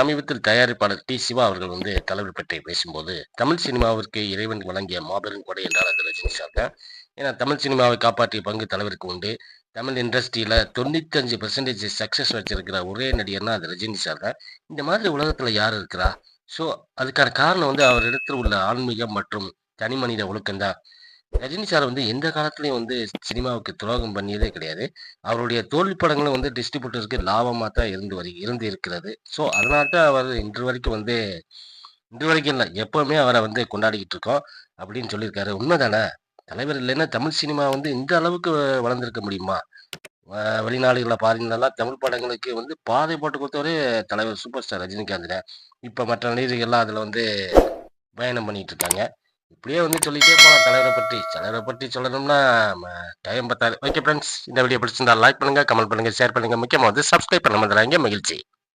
சமீபத்தில் தயாரிப்பாளர் டி. சிவா அவர்கள் வந்து தலைவர் பற்றி பேசும்போது தமிழ் சினிமாவிற்கு இறைவன் வழங்கிய மாபெரும் கொடை என்றால் அது ரஜினி சார் தான். ஏன்னா தமிழ் சினிமாவை காப்பாற்றிய பங்கு தலைவருக்கு உண்டு. தமிழ் இண்டஸ்ட்ரியில தொண்ணூத்தஞ்சு பர்சன்டேஜ் சக்சஸ் வச்சிருக்கிற ஒரே நடிகர்னா அது ரஜினி சார் தான். இந்த மாதிரி உலகத்துல யார் இருக்கிறா? ஸோ அதுக்கான காரணம் வந்து அவர் இடத்துல உள்ள ஆன்மீகம் மற்றும் தனி மனித ஒழுக்கம் தான். ரஜினி சார் வந்து எந்த காலத்துலயும் வந்து சினிமாவுக்கு துரோகம் பண்ணியதே கிடையாது. அவருடைய தோல்வி படங்களும் வந்து டிஸ்ட்ரிபியூட்டருக்கு லாபமா தான் இருந்து வரி இருந்து இருக்கிறது. ஸோ அதனால தான் அவர் இன்று வரைக்கும் வந்து இன்று வரைக்கும் இல்லை எப்பவுமே அவரை வந்து கொண்டாடிக்கிட்டு இருக்கோம் அப்படின்னு சொல்லியிருக்காரு. உண்மைதானே? தலைவர் இல்லைன்னா தமிழ் சினிமா வந்து இந்த அளவுக்கு வளர்ந்துருக்க முடியுமா? வெளிநாடுகளை வெளிநாடுகளில் தமிழ் படங்களுக்கு வந்து பாதை போட்டு கொடுத்தவரே தலைவர் சூப்பர் ஸ்டார் ரஜினிகாந்த் இப்போ மற்ற நடிகர்கள்லாம் அதில் வந்து பயணம் பண்ணிட்டு இருக்காங்க. இப்படியே வந்து சொல்லிட்டே போகலாம் தலைவரை பற்றி தலைவரை பற்றி சொல்லணும்னா டைம் பத்தாது. ஓகே ஃப்ரெண்ட்ஸ் இந்த வீடியோ பிடிச்சிருந்தா லைக் பண்ணுங்க கமெண்ட் பண்ணுங்க ஷேர் பண்ணுங்க. முக்கியமாக வந்து சப்ஸ்கிரைப் பண்ண மாதிரி மகிழ்ச்சி.